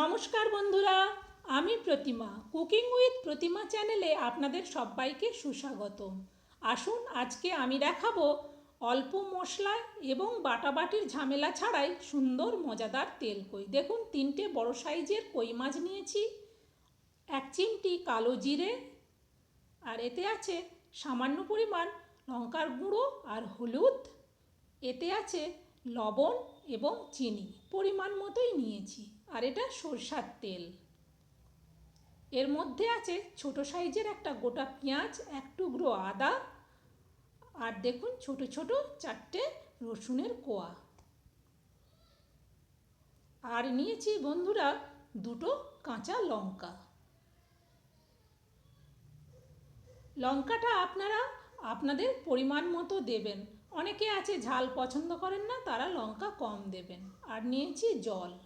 নমস্কার বন্ধুরা, আমি প্রতিমা। কুকিং উইথ প্রতিমা চ্যানেলে আপনাদের সবাইকে সুস্বাগত আসুন, আজকে আমি দেখাবো অল্প মশলায় এবং বাটাবাটির ঝামেলা ছাড়াই সুন্দর, মজাদার তেল কই। দেখুন, তিনটে বড় সাইজের কই মাছ নিয়েছি। এক চিমটি কালো জিরে, আর এতে আছে সামান্য পরিমাণ লঙ্কার গুঁড়ো আর হলুদ। এতে আছে লবণ এবং চিনি। পরিমাণ মতোই নিয়েছি। আর এটা সরষার তেল। এর মধ্যে আছে ছোট সাইজের একটা গোটা পেঁয়াজ, এক টুকরো আদা, আর দেখুন ছোট ছোট চারটে রসুনের কোয়া। আর নিয়েছি বন্ধুরা দুটো কাঁচা লঙ্কা। লঙ্কাটা আপনারা আপনাদের পরিমাণ মতো দেবেন। অনেকে আছে ঝাল পছন্দ করেন না, তারা লঙ্কা কম দেবেন। আর নিয়েছি জল।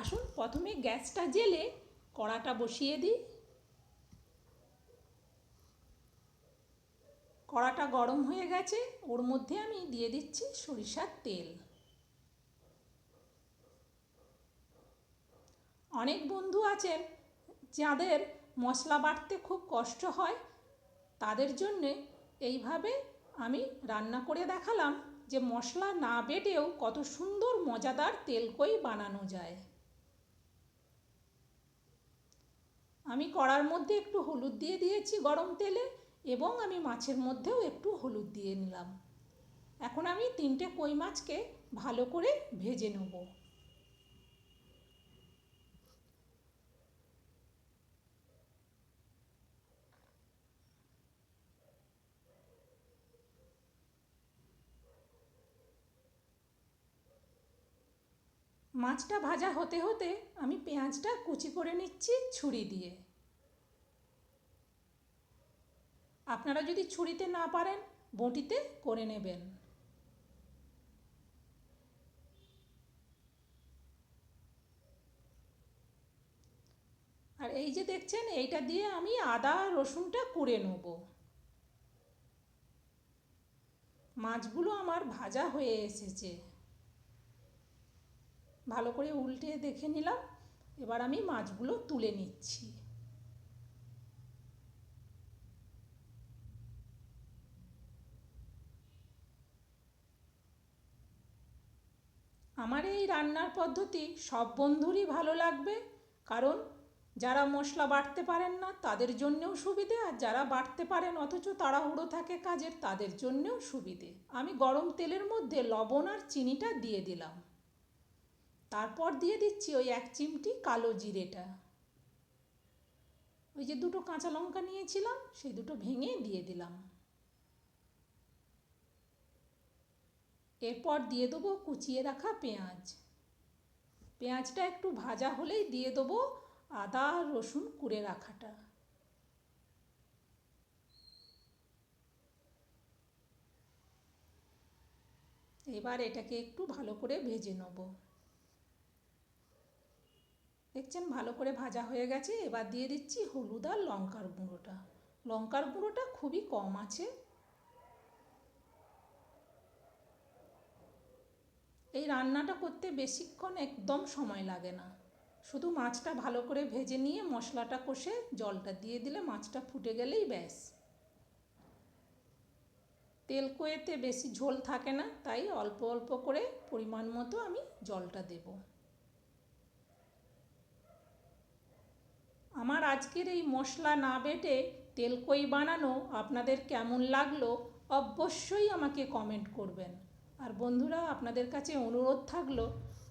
আসুন প্রথমে গ্যাসটা জেলে কড়াটা বসিয়ে দিই। কড়াটা গরম হয়ে গেছে, ওর মধ্যে আমি দিয়ে দিচ্ছি সরিষার তেল। অনেক বন্ধু আছেন যাদের মশলা বাটতে খুব কষ্ট হয়, তাদের জন্যে এইভাবে আমি রান্না করে দেখালাম যে মশলা না বেটেও কত সুন্দর মজাদার তেলকই বানানো যায়। আমি কড়ার মধ্যে একটু হলুদ দিয়ে দিয়েছি গরম তেলে এবং আমি মাছের মধ্যেও একটু হলুদ দিয়ে নিলাম। এখন আমি তিনটে কই মাছকে ভালো করে ভেজে নেব। মাছটা ভাজা হতে হতে আমি পেঁয়াজটা কুচি করে নিচ্ছি ছুরি দিয়ে। আপনারা যদি ছুরিতে না পারেন, বটিতে করে নেবেন। আর এই যে দেখছেন, এইটা দিয়ে আমি আদা, রসুনটা কুড়ে নেব। মাছগুলো আমার ভাজা হয়ে এসেছে। ভালো করে উল্টে দেখে নিলাম। এবার আমি মাছগুলো তুলে নিচ্ছি। আমার এই রান্নার পদ্ধতি সব বন্ধুরই ভালো লাগবে, কারণ যারা মশলা বাটতে পারেন না, তাদের জন্যেও সুবিধে, আর যারা বাটতে পারেন অথচ তাড়াহুড়ো থাকে কাজের, তাদের জন্যেও সুবিধে। আমি গরম তেলের মধ্যে লবণ আর চিনিটা দিয়ে দিলাম। তারপর দিয়ে দিচ্ছি ওই এক চিমটি কালো জিরেটা। ওই যে দুটো কাঁচা লঙ্কা নিয়েছিলাম, সেই দুটো ভেঙে দিয়ে দিলাম। এরপর দিয়ে দেবো কুচিয়ে রাখা পেঁয়াজ। পেঁয়াজটা একটু ভাজা হলেই দিয়ে দেবো আদা, রসুন কুড়ে রাখাটা। এবার এটাকে একটু ভালো করে ভেজে নেব। দেখছেন? ভালো করে ভাজা হয়ে গেছে, এবার দিয়ে দিচ্ছি হলুদ আর লঙ্কার গুঁড়োটা। লঙ্কার গুঁড়োটা খুবই কম আছে। এই রান্নাটা করতে বেশিক্ষণ একদম সময় লাগে না। শুধু মাছটা ভালো করে ভেজে নিয়ে মশলাটা কষে জলটা দিয়ে দিলে মাছটা ফুটে গেলেই ব্যাস। তেল কোয়েতে বেশি ঝোল থাকে না, তাই অল্প অল্প করে পরিমাণ মতো আমি জলটা দেবো আমার আজকের এই মশলা না বেটে তেলকই বানানো আপনাদের কেমন লাগল অবশ্যই আমাকে কমেন্ট করবেন। আর বন্ধুরা, আপনাদের কাছে অনুরোধ থাকল,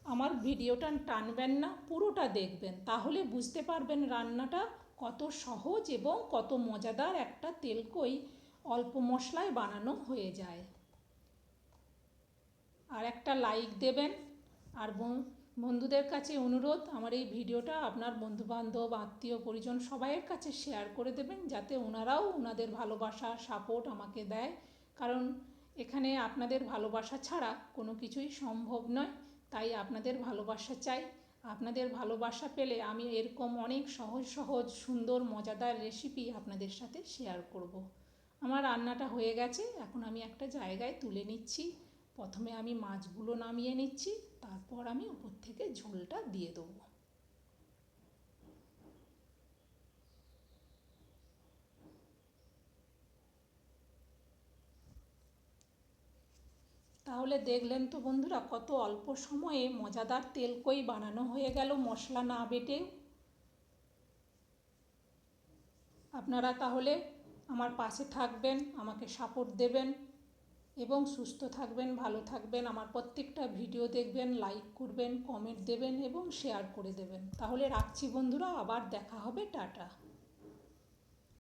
আমার ভিডিওটা টানবেন না, পুরোটা দেখবেন। তাহলে বুঝতে পারবেন রান্নাটা কত সহজ এবং কত মজাদার একটা তেলকই অল্প মশলায় বানানো হয়ে যায়। আর একটা লাইক দেবেন। আর বন্ধুদের কাছে অনুরোধ, আমার এই ভিডিওটা আপনার বন্ধুবান্ধব, আত্মীয়, পরিজন সবাইয়ের কাছে শেয়ার করে দেবেন, যাতে ওনারাও ওনাদের ভালোবাসা সাপোর্ট আমাকে দেয়। কারণ এখানে আপনাদের ভালোবাসা ছাড়া কোনো কিছুই সম্ভব নয়। তাই আপনাদের ভালোবাসা চাই। আপনাদের ভালোবাসা পেলে আমি এরকম অনেক সহজ সহজ, সুন্দর, মজাদার রেসিপি আপনাদের সাথে শেয়ার করব। আমার রান্নাটা হয়ে গেছে। এখন আমি একটা জায়গায় তুলে নিচ্ছি। প্রথমে আমি মাছগুলো নামিয়ে নিচ্ছি, তারপর আমি উপর থেকে ঝোলটা দিয়ে দেবো। তাহলে দেখলেন তো বন্ধুরা, কত অল্প সময়ে মজাদার তেল কই বানানো হয়ে গেল মশলা না বেটে। আপনারা তাহলে আমার পাশে থাকবেন, আমাকে সাপোর্ট দেবেন। এবং সুস্থ থাকবেন, ভালো থাকবেন। আমার প্রত্যেকটা ভিডিও দেখবেন লাইক করবেন কমেন্ট দেবেন এবং শেয়ার করে দেবেন। তাহলে রাখছি বন্ধুরা, আবার দেখা হবে, টাটা।